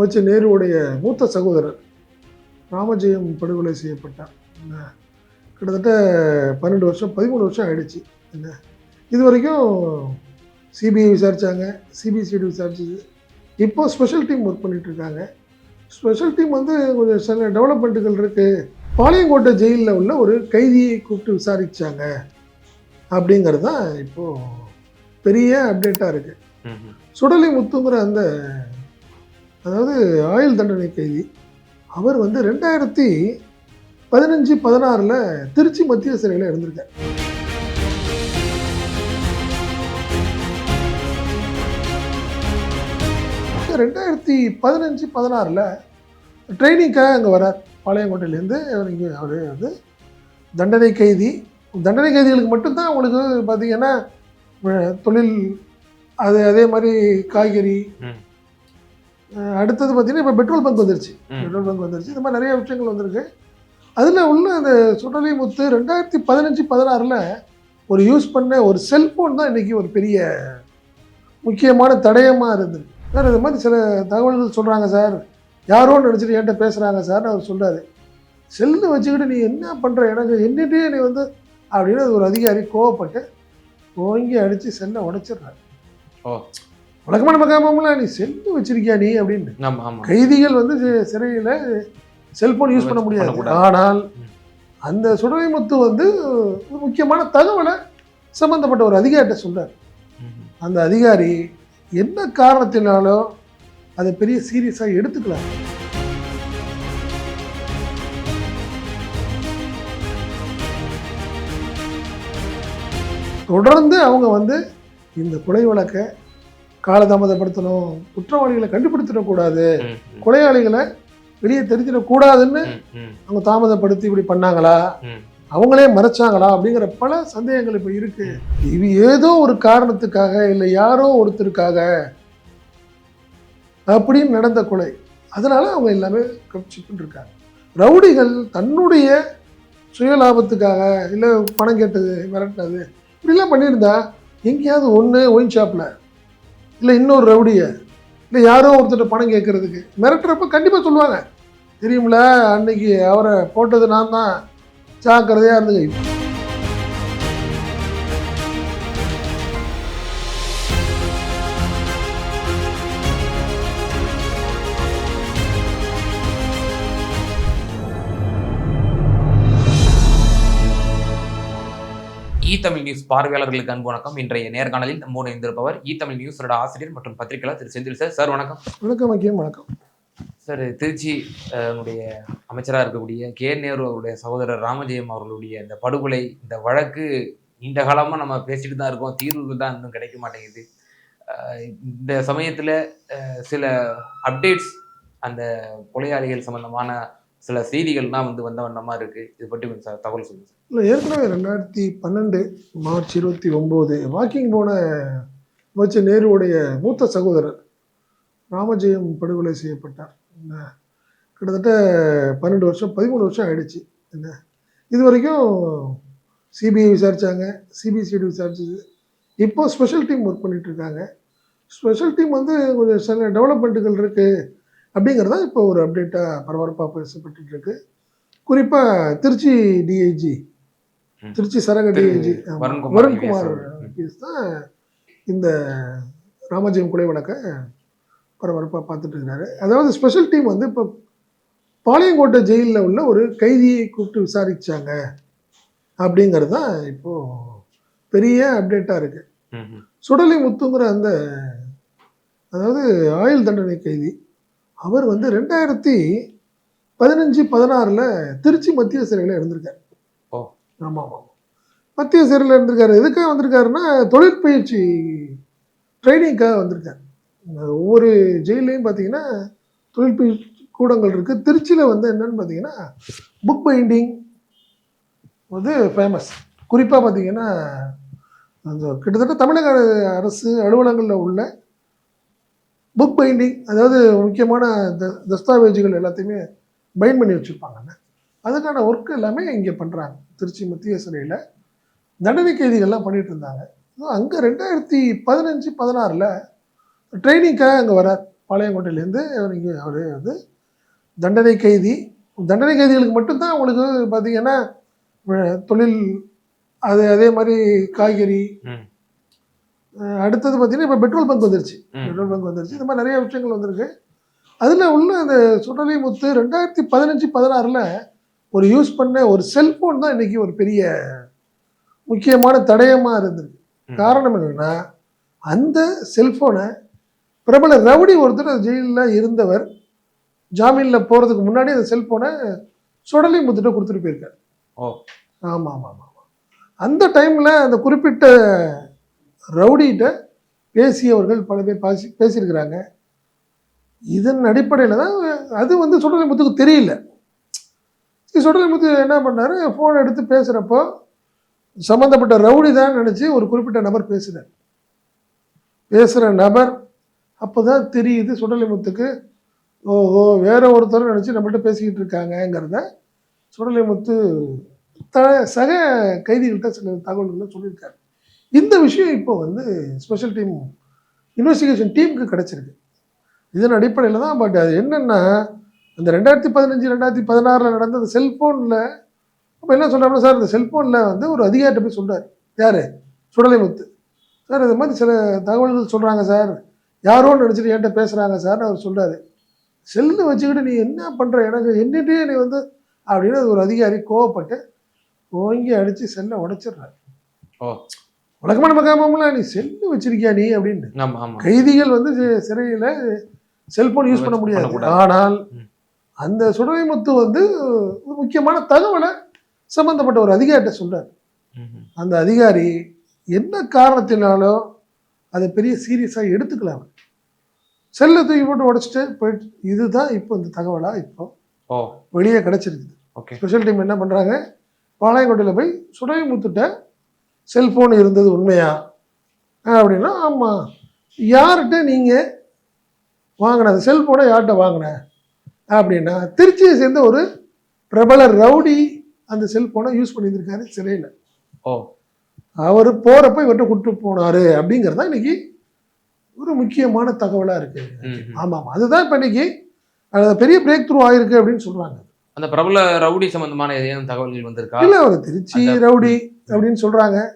வச்சு நேருவுடைய மூத்த சகோதரர் ராமஜெயம் படுகொலை செய்யப்பட்டார். என்ன? கிட்டத்தட்ட பன்னெண்டு வருஷம் பதிமூணு வருஷம் ஆயிடுச்சு. என்ன? இது வரைக்கும் சிபிஐ விசாரிச்சாங்க சிபிசிஐடி விசாரிச்சது. இப்போ ஸ்பெஷல் டீம் ஒர்க் பண்ணிட்டு இருக்காங்க. ஸ்பெஷல் டீம் வந்து கொஞ்சம் சில டெவலப்மெண்ட்டுகள் இருக்குது பாளையங்கோட்டை ஜெயிலில் உள்ள ஒரு கைதியை கூப்பிட்டு விசாரிச்சாங்க. அப்படிங்கிறது தான் இப்போது பெரிய அப்டேட்டாக இருக்குது. சுடலை முத்துங்கிற அந்த அதாவது ஆயுள் தண்டனை கைதி அவர் வந்து ரெண்டாயிரத்தி பதினஞ்சு பதினாறில் திருச்சி மத்திய சிறையில் இருந்திருக்கார். ரெண்டாயிரத்தி பதினஞ்சு பதினாறில் ட்ரைனிங்காக அங்கே வரார். பாளையங்கோட்டையிலேருந்து அவர் இங்கே அவர் வந்து தண்டனை கைதி. தண்டனை கைதிகளுக்கு மட்டும்தான் உங்களுக்கு பார்த்தீங்கன்னா தொழில் அது அதே மாதிரி காய்கறி அடுத்தது பார்த்தீங்கன்னா இப்போ பெட்ரோல் பங்க் வந்துருச்சு. பெட்ரோல் பங்க் வந்துருச்சு. இந்த மாதிரி நிறைய விஷயங்கள் வந்திருக்கு. அதில் உள்ள அந்த சுடலை முத்து ரெண்டாயிரத்தி பதினஞ்சு பதினாறில் ஒரு யூஸ் பண்ண ஒரு செல்ஃபோன் தான் இன்றைக்கி ஒரு பெரிய முக்கியமான தடயமாக இருந்தது. சார் இது மாதிரி சில தகவல்கள் சொல்கிறாங்க சார். யாரோ நினச்சிட்டு என்கிட்ட பேசுகிறாங்க சார் அவர் சொல்கிறாரு செல்லு வச்சுக்கிட்டு நீ என்ன பண்ணுற எனக்கு என்னட்டே நீ வந்து அப்படின்னு ஒரு அதிகாரி கோவப்பட்டு ஓங்கி அடித்து செல்லை உடைச்சிடுறாரு. ஓ. வழக்கமான மகாமம்ல நீ செல்லு வச்சிருக்கியா நீ அப்படின்னு கைதிகள் வந்து சிறையில செல்போன் யூஸ் பண்ண முடியாது. ஆனால். அந்த சுடலை முத்து வந்து முக்கியமான தகவலை சம்பந்தப்பட்ட ஒரு அதிகாரிட்ட சொல்றார் ம்ஹும். அந்த அதிகாரி என்ன காரணத்தினாலோ அதை பெரிய சீரியஸாக எடுத்துக்கலாம் தொடர்ந்து அவங்க வந்து இந்த கொலை வழக்கை காலதாமதப்படுத்தணும் குற்றவாளிகளை கண்டுபிடிச்சிடக்கூடாது கொலையாளிகளை வெளியே தெரிஞ்சிடக்கூடாதுன்னு அவங்க தாமதப்படுத்தி இப்படி பண்ணாங்களா. அவங்களே மறைச்சாங்களா? அப்படிங்கிற பல சந்தேகங்கள் இப்போ இருக்கு. இது ஏதோ ஒரு காரணத்துக்காக இல்லை யாரோ ஒருத்தருக்காக அப்படின்னு நடந்த கொலை. அதனால அவங்க எல்லாமே கப்சிப்புன்னு இருக்காங்க. ரவுடிகள் தன்னுடைய சுயலாபத்துக்காக இல்லை பணம் கேட்டது மிரட்டினது இப்படிலாம் பண்ணியிருந்தா எங்கேயாவது ஒன்று ஒயின் ஷாப்பில் இல்லை இன்னொரு ரவுடியை. இல்லை யாரோ ஒருத்தர் பணம் கேட்கறதுக்கு மிரட்டுறப்ப கண்டிப்பாக சொல்லுவாங்க. தெரியுமில அன்னைக்கு அவரை போட்டது நான் தான் ஜாக்கிரதையாக இருந்துங்க தமிழ் நியூஸ் பார்வையாளர்களுக்கு அன்பு வணக்கம். இன்றைய நேர்காணலில் நம்மோடு இணைந்திருப்பவர் இ தமிழ் நியூஸோட ஆசிரியர் மற்றும் பத்திரிகையாளர் திரு செந்தில் சார் சார் வணக்கம். வணக்கம் வக்கீல் வணக்கம். சார் திருச்சி உடைய அமைச்சராக இருக்கக்கூடிய கே. நேரு அவருடைய சகோதரர் ராமஜெயம் அவர்களுடைய இந்த படுகொலை இந்த வழக்கு நீண்ட காலமாக நம்ம பேசிட்டு தான் இருக்கோம். தீர்வுகள் தான் இன்னும் கிடைக்க மாட்டேங்குது. இந்த சமயத்தில் சில அப்டேட்ஸ் அந்த கொலையாளிகள் சம்பந்தமான சில செய்திகள்லாம் வந்து வந்த வண்ணமாக இருக்குது இது பற்றி கொஞ்சம் சார் தகவல் சொல்லுங்கள் சார். இல்லை ஏற்கனவே ரெண்டாயிரத்தி பன்னெண்டு மார்ச் இருபத்தி ஒம்போது வாக்கிங் போன வச்சு நேருவுடைய மூத்த சகோதரர் ராமஜெயம் படுகொலை செய்யப்பட்டார். என்ன? கிட்டத்தட்ட பன்னெண்டு வருஷம் பதிமூணு வருஷம் ஆயிடுச்சு. என்ன? இது வரைக்கும் சிபிஐ விசாரித்தாங்க சிபிசிடி விசாரிச்சது. இப்போ ஸ்பெஷல் டீம் ஒர்க் பண்ணிகிட்ருக்காங்க ஸ்பெஷல் டீம் வந்து கொஞ்சம் சில டெவலப்மெண்ட்டுகள் இருக்குது அப்படிங்கிறது தான் இப்போ ஒரு அப்டேட்டாக பரபரப்பாக பேசப்பட்டு இருக்கு குறிப்பாக திருச்சி டிஐஜி. திருச்சி சரக டிஐஜி வருண்குமார். ஐபிஎஸ் தான் இந்த ராமஜெயம் கொலை வழக்கை பரபரப்பாக பார்த்துட்டு இருக்காரு அதாவது ஸ்பெஷல் டீம் வந்து இப்போ பாளையங்கோட்டை ஜெயிலில் உள்ள ஒரு கைதியை கூப்பிட்டு விசாரிச்சாங்க அப்படிங்கிறது தான் இப்போது பெரிய அப்டேட்டாக இருக்குது. சுடலை முத்துங்கிற அந்த அதாவது ஆயுள் தண்டனை கைதி அவர் வந்து ரெண்டாயிரத்தி பதினஞ்சு பதினாறில் திருச்சி மத்திய சிறையில் இருந்திருக்கார். ஓ. ஆமாம் ஆமாம் மத்திய சிறையில் இருந்திருக்காரு. எதுக்காக வந்திருக்காருன்னா தொழிற்பயிற்சி ட்ரைனிங்காக வந்திருக்காரு. ஒவ்வொரு ஜெயிலையும் பார்த்தீங்கன்னா தொழிற்பயிற்சி கூடங்கள் இருக்குது திருச்சியில் வந்து என்னன்னு பார்த்தீங்கன்னா புக் பைண்டிங் வந்து ஃபேமஸ் குறிப்பாக பார்த்தீங்கன்னா அந்த கிட்டத்தட்ட தமிழக அரசு அலுவலகங்களில் உள்ள புக் பைண்டிங் அதாவது முக்கியமான த தஸ்தாவேஜுகள் எல்லாத்தையுமே பைண்ட் பண்ணி வச்சுருப்பாங்கல்ல. அதுக்கான ஒர்க் எல்லாமே இங்கே பண்ணுறாங்க திருச்சி மத்திய சிறையில் தண்டனை கைதிகள்லாம் பண்ணிகிட்டு இருந்தாங்க. அங்கே ரெண்டாயிரத்தி பதினஞ்சு பதினாறில் ட்ரைனிங்காக அங்கே வரார் பாளையங்கோட்டையிலேருந்து அவர் இங்கே அவர் வந்து தண்டனை கைதி. தண்டனை கைதிகளுக்கு மட்டும்தான் அவங்களுக்கு பார்த்திங்கன்னா தொழில் அது அதே மாதிரி காய்கறி அடுத்தது பார்த்தீங்கன்னா இப்போ பெட்ரோல் பங்க் வந்துருச்சு. பெட்ரோல் பங்க் வந்துருச்சு இந்த மாதிரி நிறைய விஷயங்கள் வந்திருக்கு அதில் உள்ள அந்த சுடலை முத்து ரெண்டாயிரத்தி பதினஞ்சு பதினாறில் ஒரு யூஸ் பண்ண ஒரு செல்போன் தான் இன்னைக்கு ஒரு பெரிய முக்கியமான தடயமாக இருந்திருக்கு. காரணம் என்னன்னா அந்த செல்போனை பிரபல ரவுடி ஒருத்தர் ஜெயிலில் இருந்தவர் ஜாமீனில் போகிறதுக்கு முன்னாடி அந்த செல்போனை சுடலை முத்துட்ட கொடுத்துட்டு போயிருக்காரு ஓ. ஆமாம் ஆமாம் ஆமாம் அந்த டைமில் அந்த குறிப்பிட்ட ரவுடிகிட்ட பேசியவர்கள் பல பேர் பேசி பேசியிருக்கிறாங்க. இதன் அடிப்படையில் தான் அது வந்து சுடலை முத்துக்கு தெரியல. சுடலை முத்து என்ன பண்ணாரு? ஃபோன் எடுத்து பேசுகிறப்போ சம்மந்தப்பட்ட ரவுடி தான் நினச்சி ஒரு குறிப்பிட்ட நபர் பேசினார். பேசுகிற நபர் அப்போ தான் தெரியுது சுடலைமுத்துக்கு ஓஹோ வேற ஒருத்தர் நினச்சி நம்மள்கிட்ட பேசிக்கிட்டு இருக்காங்கங்கிறத சுடலைமுத்து த சக கைதிகள்கிட்ட சில தகவல்களை சொல்லியிருக்காரு. இந்த விஷயம் இப்போ வந்து ஸ்பெஷல் டீம் இன்வெஸ்டிகேஷன் டீமுக்கு கிடச்சிருக்கு. இதன் அடிப்படையில் தான் பட் அது என்னென்னா அந்த ரெண்டாயிரத்தி பதினஞ்சு ரெண்டாயிரத்தி பதினாறில் நடந்த அந்த செல்ஃபோனில் அப்போ என்ன சொல்கிறாங்கன்னா சார் இந்த செல்ஃபோனில் வந்து ஒரு அதிகாரிட்ட போய் சொல்கிறார் யார்? சுடலைமுத்து. சார் இது மாதிரி சில தகவல்கள் சொல்கிறாங்க சார். யாரோ நினச்சிட்டு என்கிட்ட பேசுகிறாங்க சார் அவர் சொல்கிறாரு செல்லு வச்சுக்கிட்டு நீ என்ன பண்ணுற எனக்கு என்னட்டே நீ வந்து அப்படின்னு ஒரு அதிகாரி கோவப்பட்டு ஓங்கி அடித்து செல்லை உடைச்சிடுறாரு. ஓ. வழக்கமான மகாமம்ல நீ செல்லு வச்சிருக்கியா நீ அப்படின்னு கைதிகள் வந்து சிறையில செல்போன் யூஸ் பண்ண முடியாது. ஆனால். அந்த சுடலைமுத்து வந்து ஒரு முக்கியமான தகவலை சம்பந்தப்பட்ட ஒரு அதிகாரிட்ட சொல்றாரு. ம்ஹும். அந்த அதிகாரி என்ன காரணத்தினாலோ அதை பெரிய சீரியஸாக எடுத்துக்கலாம் செல்லை தூக்கி போட்டு உடைச்சிட்டு போயிட்டு இதுதான் இப்போ இந்த தகவலா இப்போ வெளியே கிடைச்சிருக்குது. ஓகே. ஸ்பெஷல் டீம் என்ன பண்ணுறாங்க பாளையங்கோட்டையில் போய் சுடலைமுத்துட்ட செல்ஃபோன் இருந்தது உண்மையா? அப்படின்னா ஆமாம் யார்கிட்ட நீங்கள் வாங்கின அந்த செல்ஃபோனை யார்கிட்ட வாங்கின? அப்படின்னா திருச்சியை சேர்ந்த ஒரு பிரபல ரவுடி அந்த செல்ஃபோனை யூஸ் பண்ணியிருந்திருக்காரு சிறையில். ஓ. அவர் போகிறப்ப இவர்கிட்ட கூட்டு போனார் அப்படிங்கிறது தான் இன்னைக்கு ஒரு முக்கியமான தகவலாக இருக்குது. ஆமாம் அதுதான் இப்போ இன்னைக்கு அது பெரிய பிரேக் த்ரூ ஆயிருக்கு அப்படின்னு சொல்கிறாங்க அந்த பிரபல ரவுடி சம்பந்தமான ஏதேனும் தகவல்கள் வந்திருக்கா? இல்லை அவர் திருச்சி ரவுடி அப்படின்னு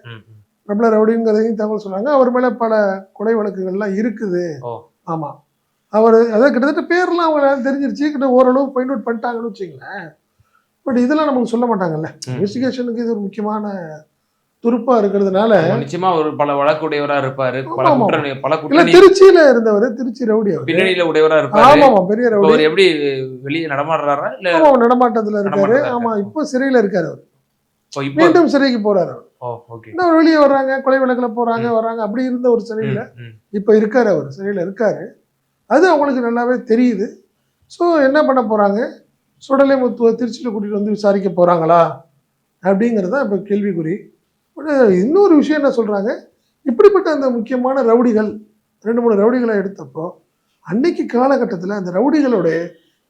ம். பிரபல ரவுடிங்கிறதையும் தகவல் சொல்றாங்க. அவர் மேலே பல கொலை வழக்குகள்லாம் இருக்குது. ஓ. ஆமாம் அவர் அதாவது கிட்டத்தட்ட பேர்லாம் அவங்க தெரிஞ்சிருச்சு. கிட்ட ஓரளவு ஃபைண்ட் அவுட் பண்ணிட்டாங்கன்னு வச்சுங்களேன் பட் இதெல்லாம் நமக்கு சொல்ல மாட்டாங்கல்ல. இன்வெஸ்டிகேஷனுக்கு இது ஒரு முக்கியமான துருப்பா இருக்கிறதுனால நிச்சயமா ஒரு பல வழக்குடையவரா இருப்பாரு. பல குற்றணி திருச்சியில இருந்தவர் திருச்சி ரவுடி அவர். பின்னணியில உடையவரா இருப்பாரு. ஆமா பெரிய ரவுடி. அவர் எப்படி வெளியே நடமாடுறாரா? இல்ல ஆமா அவர் நடமாட்டத்துல இருக்காரு. ஆமா. இப்போ சிறையில இருக்காரு அவர். மீண்டும் சிறைக்கு போறாரு அவர். அவர் வெளியே வர்றாங்க கொலை வழக்குல போறாங்க வர்றாங்க. அப்படி இருந்த ஒரு சிறையில. இப்போ இருக்காரு அவர். சிறையில் இருக்காரு. அது அவங்களுக்கு நல்லாவே தெரியுது. ஸோ என்ன பண்ண போகிறாங்க சுடலை முத்துவ திருச்சியில் கூட்டிகிட்டு வந்து விசாரிக்க போகிறாங்களா அப்படிங்கிறது இப்போ கேள்விக்குறி. இன்னொரு விஷயம் என்ன சொல்கிறாங்க இப்படிப்பட்ட அந்த முக்கியமான ரவுடிகள் ரெண்டு மூணு ரவுடிகளை எடுத்தப்போ அன்னைக்கு காலகட்டத்தில் அந்த ரவுடிகளோட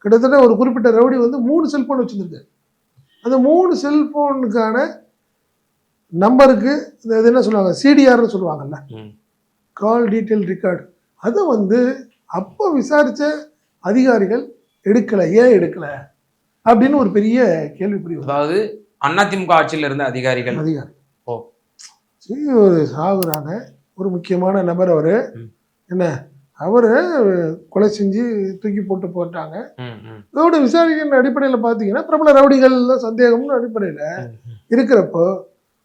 கிட்டத்தட்ட ஒரு குறிப்பிட்ட ரவுடி வந்து மூணு செல்ஃபோன் வச்சுருந்துருக்காரு அந்த மூணு செல்ஃபோனுக்கான நம்பருக்கு இந்த இது என்ன சொல்லுவாங்க? சிடிஆர்னு சொல்லுவாங்கல்ல. கால் டீட்டெயில் ரெக்கார்டு அதை வந்து அப்போ விசாரித்த அதிகாரிகள் எடுக்கலை. ஏன் எடுக்கலை? அப்படின்னு ஒரு பெரிய கேள்விக்குறி. அதாவது அதிமுக ஆட்சியில் இருந்த அதிகாரிகள். அதிகாரி. சரி ஒரு சாகுறாங்க ஒரு முக்கியமான நபர் அவர். என்ன? அவரை கொலை செஞ்சு தூக்கி போட்டு போட்டாங்க. இதோட விசாரிக்கிற அடிப்படையில் பார்த்தீங்கன்னா பிரபல ரவுடிகள் சந்தேகம்னு அடிப்படையில். இருக்கிறப்போ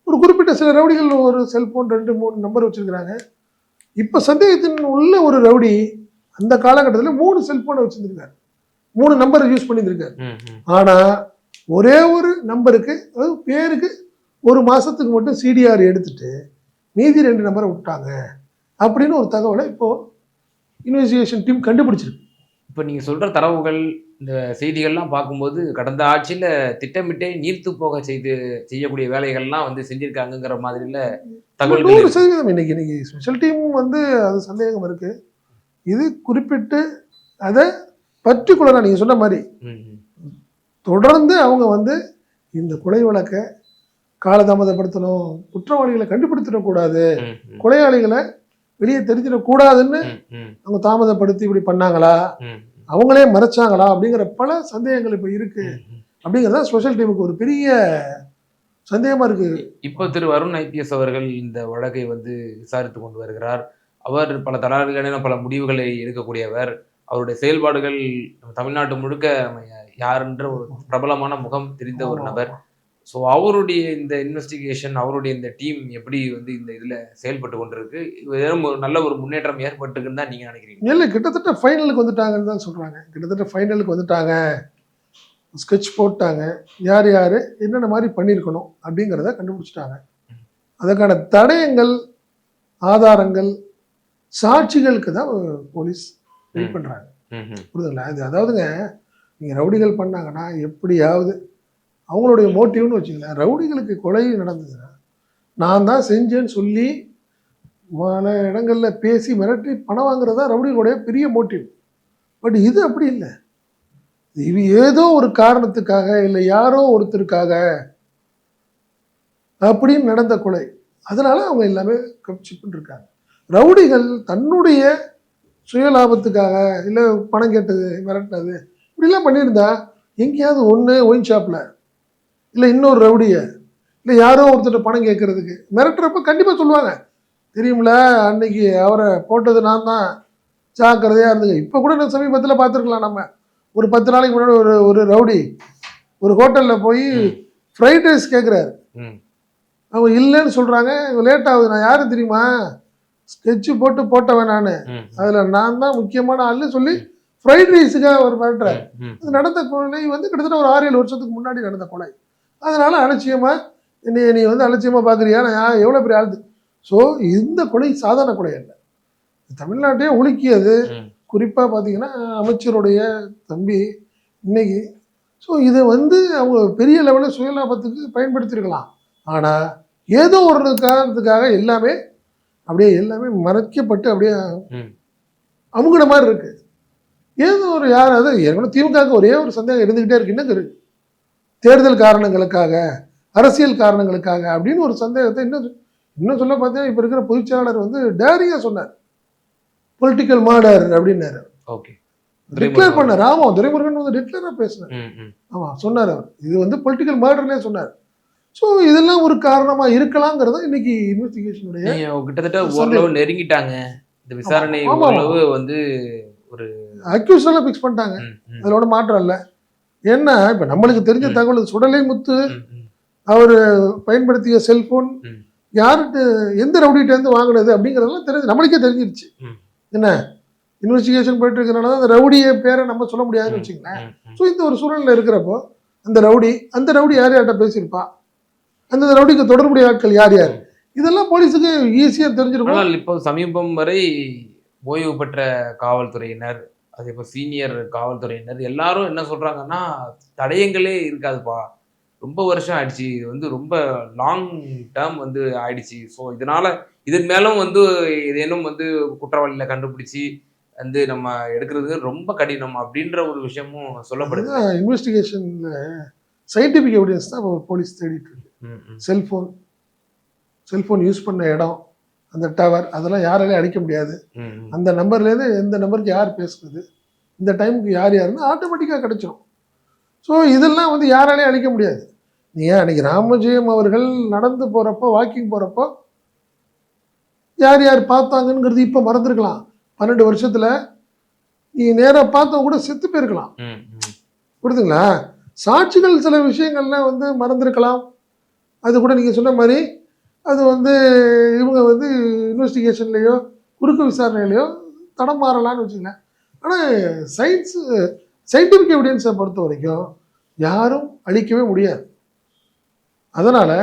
ஒரு குறிப்பிட்ட சில ரவுடிகள் ஒரு செல்போன் ரெண்டு மூணு நம்பர் வச்சிருக்கிறாங்க. இப்போ சந்தேகத்தின் உள்ள ஒரு ரவுடி அந்த காலகட்டத்தில் மூணு செல்போனை வச்சிருந்திருக்காரு. மூணு நம்பர் யூஸ் பண்ணியிருந்திருக்காரு. ஆனால் ஒரே ஒரு நம்பருக்கு அதாவது பேருக்கு ஒரு மாதத்துக்கு மட்டும் சிடிஆர் எடுத்துட்டு மீதி ரெண்டு நம்பரை விட்டாங்க அப்படின்னு ஒரு தகவலை இப்போ இன்வெஸ்டிகேஷன் டீம் கண்டுபிடிச்சிருக்கு இப்ப நீங்க சொல்ற தரவுகள் இந்த செய்திகள்லாம் பார்க்கும்போது கடந்த ஆட்சியில திட்டமிட்டே நீர்த்து போக செய்து செய்யக்கூடிய வேலைகள்லாம் வந்து செஞ்சிருக்காங்கங்கிற மாதிரில தகவல்கள் நூறு. சதவீதம் இன்னைக்கு இன்னைக்கு ஸ்பெஷல் டீம் வந்து அது சந்தேகம் இருக்கு இது குறிப்பிட்டு அதை பர்டிகுலராக நீங்கள் சொன்ன மாதிரி. தொடர்ந்து அவங்க வந்து இந்த கொலை வழக்கை காலதாமதப்படுத்தணும் குற்றவாளிகளை கண்டுபிடித்திடக்கூடாது. கொலையாளிகளை வெளியே தெரிஞ்சிடக்கூடாதுன்னு அவங்க தாமதப்படுத்தி இப்படி பண்ணாங்களா? அவங்களே மறைச்சாங்களா? அப்படிங்கிற பல சந்தேகங்கள் இப்போ இருக்கு. அப்படிங்கிறதா ஸ்பெஷல் டீமுக்கு ஒரு பெரிய சந்தேகமா இருக்கு. இப்போ திரு வருண் ஐபிஎஸ் அவர்கள் இந்த வழக்கை வந்து விசாரித்து கொண்டு வருகிறார். அவர் பல தலால்களின பல முடிவுகளை எடுக்கக்கூடியவர். அவருடைய செயல்பாடுகள் தமிழ்நாட்டு முழுக்க யாருன்ற ஒரு பிரபலமான முகம் தெரிந்த ஒரு நபர். ஸோ அவருடைய இந்த இன்வெஸ்டிகேஷன் அவருடைய இந்த டீம் எப்படி வந்து இந்த இதுல செயல்பட்டு கொண்டிருக்கு? வெறும் ஒரு நல்ல ஒரு முன்னேற்றம் ஏற்பட்டுக்குன்னு தான் நீங்க நினைக்கிறீங்க. இல்லை கிட்டத்தட்ட ஃபைனலுக்கு வந்துட்டாங்கன்னு தான் சொல்றாங்க. கிட்டத்தட்ட ஃபைனலுக்கு வந்துட்டாங்க. ஸ்கெட்ச் போட்டாங்க. யார் யார்? என்னென்ன மாதிரி பண்ணியிருக்கணும் அப்படிங்கிறத கண்டுபிடிச்சிட்டாங்க. அதற்கான தடயங்கள் ஆதாரங்கள் சாட்சிகளுக்கு தான் போலீஸ் வெயிட். பண்ணுறாங்க புரியுதுங்களா? இது அதாவதுங்க நீங்கள் ரவுடிகள் பண்ணாங்கன்னா எப்படியாவது அவங்களுடைய மோட்டிவ்னு வச்சுக்கலாம் ரவுடிகளுக்கு கொலை நடந்ததுன்னா நான் தான் செஞ்சேன்னு சொல்லி பல இடங்களில் பேசி மிரட்டி பணம் வாங்குறது தான் ரவுடிகளுடைய பெரிய மோட்டிவ். பட் இது அப்படி இல்லை. இது ஏதோ ஒரு காரணத்துக்காக இல்லை யாரோ ஒருத்தருக்காக அப்படின்னு நடந்த கொலை. அதனால் அவங்க எல்லாமே கப்சிப்புன்னு இருக்காங்க ரவுடிகள் தன்னுடைய சுய லாபத்துக்காக இல்லை பணம் கேட்டது மிரட்டினது இப்படிலாம் பண்ணியிருந்தா எங்கேயாவது ஒன்று ஒயின் ஷாப்பில் இல்லை இன்னொரு ரவுடியை இல்லை யாரோ ஒருத்தர் பணம் கேட்கறதுக்கு மிரட்டுறப்ப கண்டிப்பாக சொல்லுவாங்க. தெரியுமில அன்னைக்கு அவரை போட்டது நான் தான். ஜாக்கிரதையாக இருந்துங்க இப்போ கூட நான் சமீபத்தில் பார்த்துருக்கலாம் நம்ம. ஒரு பத்து நாளைக்கு முன்னாடி ஒரு ஒரு ரவுடி ஒரு ஹோட்டலில் போய். ஃப்ரைட் ரைஸ் கேட்குறாரு அவங்க இல்லைன்னு சொல்கிறாங்க லேட் ஆகுது. நான் யாரும் தெரியுமா? ஸ்கெட்சு போட்டு போட்டவன் நான். அதில் நான் தான் முக்கியமான ஆள்னு சொல்லி ஃப்ரைட் ரைஸுக்காக ஒரு மிரட்டுறாரு. அது நடந்த கொலை. வந்து கிட்டத்தட்ட ஒரு ஆறு ஏழு வருஷத்துக்கு முன்னாடி நடந்த கொலை. அதனால அலட்சியமா என்னை நீ வந்து அலட்சியமா பார்க்குறியா நான் எவ்வளோ பெரிய ஆளுது ஸோ இந்த கொலை சாதாரண கொலை அல்ல. தமிழ்நாட்டையே உலுக்கியது. ம். குறிப்பாக பார்த்தீங்கன்னா அமைச்சருடைய தம்பி இன்னைக்கு. ஸோ இதை வந்து அவங்க பெரிய லெவலில் சுயலாபத்துக்கு பயன்படுத்தியிருக்கலாம் ஆனால் ஏதோ ஒரு காரணத்துக்காக எல்லாமே அப்படியே எல்லாமே மறைக்கப்பட்டு அப்படியே. அமுங்கின மாதிரி இருக்கு. ஏதோ ஒரு யார் அது ஏற்கனவே திமுகவுக்கு ஒரே ஒரு சந்தேகம் இருந்துகிட்டே இருக்கு. என்ன இருக்கு தேர்தல் காரணங்களுக்காக அரசியல் காரணங்களுக்காக அப்படின்னு ஒரு சந்தேகத்தை இன்னும் இன்னும் சொல்ல பார்த்தீங்கன்னா இப்போ இருக்கிற பொதுச் செயலாளர் வந்து டேரியாக சொன்னார். பொலிட்டிக்கல் மர்டர் அப்படின்னாரு. ஓகே. டிக்ளேர் பண்ணார். ஆமாம் துரைமுருகன் வந்து டிக்ளேராக பேசினார். ஆமாம் சொன்னார் அவர். இது வந்து பொலிட்டிக்கல் மர்டர்னே சொன்னார். ஸோ இதெல்லாம் ஒரு காரணமாக இருக்கலாங்கிறத இன்னைக்கு இன்வெஸ்டிகேஷனுடைய கிட்டத்தட்ட. ஓரளவு நெருங்கிட்டாங்க. இந்த விசாரணை. ஓரளவு வந்து அக்யூஸ் எல்லாம் ஃபிக்ஸ் பண்ணிட்டாங்க. ஒன்றும் மாற்றம் இல்லை. ஏன்னா இப்போ நம்மளுக்கு தெரிஞ்ச. தகவல் சுடலை முத்து. அவர் பயன்படுத்திய செல்போன். ம். யார்கிட்ட எந்த ரவுடிகிட்ட இருந்து வாங்கினது அப்படிங்கிறதெல்லாம் தெரிஞ்சு நம்மளுக்கே தெரிஞ்சிருச்சு. என்ன? இன்வெஸ்டிகேஷன் போயிட்டு இருக்கிறனால அந்த ரவுடிய பேரை நம்ம சொல்ல முடியாதுன்னு வச்சுங்களேன் ம். ஸோ இந்த ஒரு சூழலில் இருக்கிறப்போ அந்த ரவுடி அந்த ரவுடி யார் யார்கிட்ட பேசியிருப்பா? அந்த ரவுடிக்கு தொடர்புடைய ஆட்கள் யார் யார்? இதெல்லாம் போலீஸுக்கு ஈஸியாக தெரிஞ்சிருக்கும். இப்போ சமீபம் வரை ஓய்வு பெற்ற காவல்துறையினர் அதே இப்போ சீனியர் காவல்துறையினர் எல்லாரும் என்ன சொல்றாங்கன்னா தடயங்களே இருக்காதுப்பா. ரொம்ப வருஷம் ஆயிடுச்சு. இது வந்து ரொம்ப லாங் டேர்ம் வந்து ஆயிடுச்சு. ஸோ இதனால இதன் மேலும் வந்து ஏதேனும் வந்து குற்றவாளிகளை கண்டுபிடிச்சி வந்து நம்ம எடுக்கிறது ரொம்ப கடினம் அப்படின்ற ஒரு விஷயமும் சொல்லப்படுது. இன்வெஸ்டிகேஷனில் சயின்டிஃபிக் எவிடன்ஸ் தான் போலீஸ் தேடிட்டு இருக்கு. செல்ஃபோன் செல்ஃபோன் யூஸ் பண்ண இடம். அந்த டவர் அதெல்லாம் யாராலையும் அடிக்க முடியாது. அந்த நம்பர்லேருந்து எந்த நம்பருக்கு யார் பேசுனது இந்த டைமுக்கு யார் யாருன்னு ஆட்டோமேட்டிக்காக கிடைச்சிரும். ஸோ இதெல்லாம் வந்து யாராலையும் அழிக்க முடியாது. நீ ஏன் அன்னைக்கு ராமஜெயம் அவர்கள் நடந்து போகிறப்போ வாக்கிங் போகிறப்போ யார் யார் பார்த்தாங்கங்கிறது இப்போ மறந்துருக்கலாம். பன்னெண்டு வருஷத்தில் நீ நேராக பார்த்தவங்க கூட செத்து போயிருக்கலாம். புரியுதுங்களா? சாட்சிகள் சில விஷயங்கள்லாம் வந்து மறந்துருக்கலாம். அது கூட நீங்கள் சொன்ன மாதிரி அது வந்து இவங்க வந்து இன்வெஸ்டிகேஷன்லேயோ குறுக்கு விசாரணையிலையோ தடம் மாறலாம்னு வச்சுங்களேன் ஆனால் சயின்ஸு சயின்டிஃபிக் எவிடன்ஸை பொறுத்த வரைக்கும் யாரும் அழிக்கவே முடியாது. அதனால்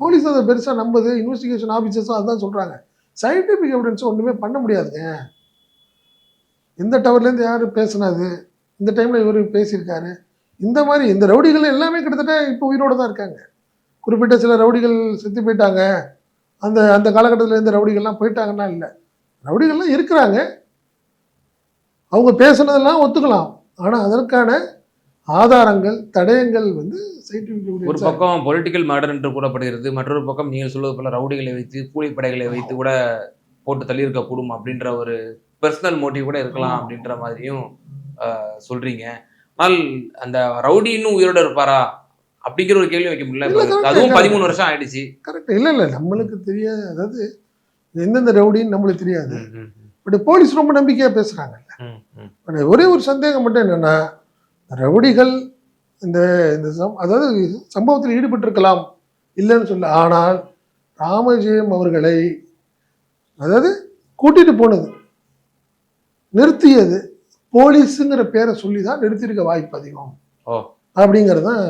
போலீஸ் அதை பெருசாக நம்புது இன்வெஸ்டிகேஷன் ஆஃபீஸர்ஸும் அதுதான் சொல்கிறாங்க சயின்டிஃபிக் எவிடன்ஸ் ஒன்றுமே பண்ண முடியாதுங்க. இந்த டவர்லேருந்து யார் பேசினாது? இந்த டைமில் இவர் பேசியிருக்காரு. இந்த மாதிரி இந்த ரவுடிகள் எல்லாமே கிட்டத்தட்ட இப்போ உயிரோடு தான் இருக்காங்க. குறிப்பிட்ட சில ரவுடிகள் செத்து போயிட்டாங்க. அந்த அந்த காலகட்டத்தில் இருந்த ரவுடிகள்லாம் போயிட்டாங்கன்னா இல்லை. ரவுடிகள்லாம் இருக்கிறாங்க. அவங்க பேசுனதெல்லாம் ஒத்துக்கலாம். ஆனால் அதற்கான ஆதாரங்கள் தடயங்கள் வந்து சயின்டிஃபிக் ஒரு பக்கம் பொலிட்டிக்கல் மர்டர் என்று கூறப்படுகிறது. மற்றொரு பக்கம் நீங்கள் சொல்வது போல ரவுடிகளை வைத்து கூலிப்படைகளை வைத்து கூட போட்டு தள்ளியிருக்க கூடும் அப்படின்ற ஒரு பர்சனல் மோட்டிவ் கூட இருக்கலாம் அப்படின்ற மாதிரியும் சொல்றீங்க. ஆனால் அந்த ரவுடி இன்னும் உயிரோட இருப்பாரா? அப்படிங்கிற ஒரு கேள்வி வைக்க முடியல. அதுவும். பதிமூணு வருஷம் ஆயிடுச்சு. கரெக்ட். இல்லை இல்லை நம்மளுக்கு தெரியாது. அதாவது எந்தெந்த ரவுடின்னு நம்மளுக்கு தெரியாது. பட் போலீஸ் ரொம்ப நம்பிக்கையாக ம். பட் ஒரே ஒரு சந்தேகம் மட்டும் என்னன்னா ரவுடிகள் இந்த இந்த சம் அதாவது சம்பவத்தில் ஈடுபட்டிருக்கலாம் இல்லைன்னு சொல்ல ஆனால் ராமஜெயம் அவர்களை அதாவது கூட்டிட்டு போனது நிறுத்தியது போலீஸுங்கிற பேரை சொல்லி தான் நிறுத்தியிருக்க வாய்ப்பு அதிகம். அப்படிங்கிறது தான்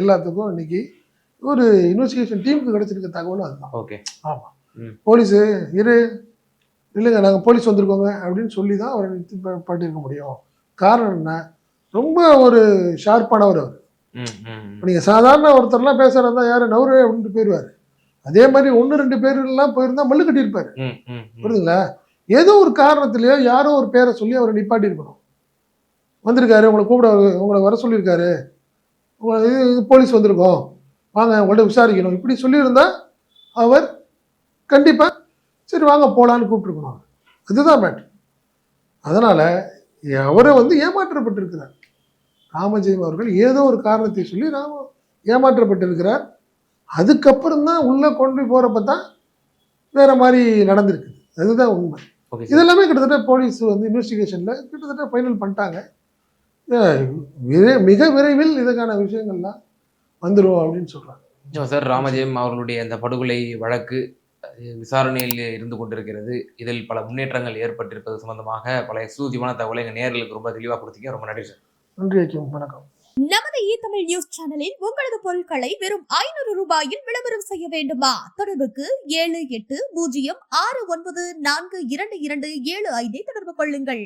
எல்லாத்துக்கும் இன்னைக்கு ஒரு இன்வெஸ்டிகேஷன் டீமுக்கு கிடைச்சிருக்க தகவலும் அதுதான். ஓகே. ஆமாம். போலீஸு இரு இல்லைங்க நாங்கள் போலீஸ் வந்திருக்கோங்க அப்படின்னு சொல்லி தான் அவரை நிறுத்தி பண்ணியிருக்க முடியும். காரணம் என்ன? ரொம்ப ஒரு ஷார்ப்பானவர் அவர். நீங்கள் சாதாரண ஒருத்தர்லாம் பேசுகிறதா யார்? நவரு அப்படின்ட்டு போயிடுவார் அதே மாதிரி ஒன்று ரெண்டு பேர்லாம் போயிருந்தா மல்லு கட்டியிருப்பார். புரியுதுங்களா? ஏதோ ஒரு காரணத்திலேயோ யாரோ ஒரு பேரை சொல்லி அவரை நிப்பாட்டி இருக்கணும் வந்திருக்காரு உங்களை கூப்பிட உங்களை வர சொல்லியிருக்காரு. இது இது போலீஸ் வந்திருக்கோம். வாங்க உங்கள்ட்ட விசாரிக்கணும். இப்படி சொல்லியிருந்தா அவர் கண்டிப்பாக சரி வாங்க போகலான்னு கூப்பிட்டுருக்கணும். அதுதான் மேட்ரு அதனால் அவரை வந்து ஏமாற்றப்பட்டிருக்கிறார். ராமஜெயம் அவர்கள் ஏதோ ஒரு காரணத்தை சொல்லி ராம ஏமாற்றப்பட்டிருக்கிறார். அதுக்கப்புறம் தான் உள்ளே கொண்டு போகிறப்ப தான் வேற மாதிரி நடந்திருக்குது. அதுதான் உண்மை. இதெல்லாமே கிட்டத்தட்ட போலீஸ் வந்து இன்வெஸ்டிகேஷனில் கிட்டத்தட்ட ஃபைனல் பண்ணிட்டாங்க. மிக விரைவில் இதுக்கான விஷயங்கள்லாம் வந்துடும் அப்படின்னு சொல்கிறாங்க நிச்சயமா சார் ராமஜெயம் அவர்களுடைய அந்த படுகொலை வழக்கு விசாரணையில் இருந்து கொண்டிருக்கிறது. இதில் பல முன்னேற்றங்கள் ஏற்பட்டிருப்பது சம்பந்தமாக பல எக்ஸ்க்ளூசிவான தகவலை எங்கள் நேர்களுக்கு ரொம்ப தெளிவாக கொடுத்தீங்க. ரொம்ப நன்றி சார். நன்றி ஐக்கியம். வணக்கம். நமது இ தமிழ் நியூஸ் சேனலில் உங்களது பொருட்களை வெறும் ஐநூறு ரூபாயில் விளம்பரம் செய்ய வேண்டுமா? தொடர்புக்கு ஏழு எட்டு பூஜ்ஜியம் ஆறு ஒன்பது நான்கு இரண்டு இரண்டு ஏழு ஐந்தை தொடர்பு கொள்ளுங்கள்.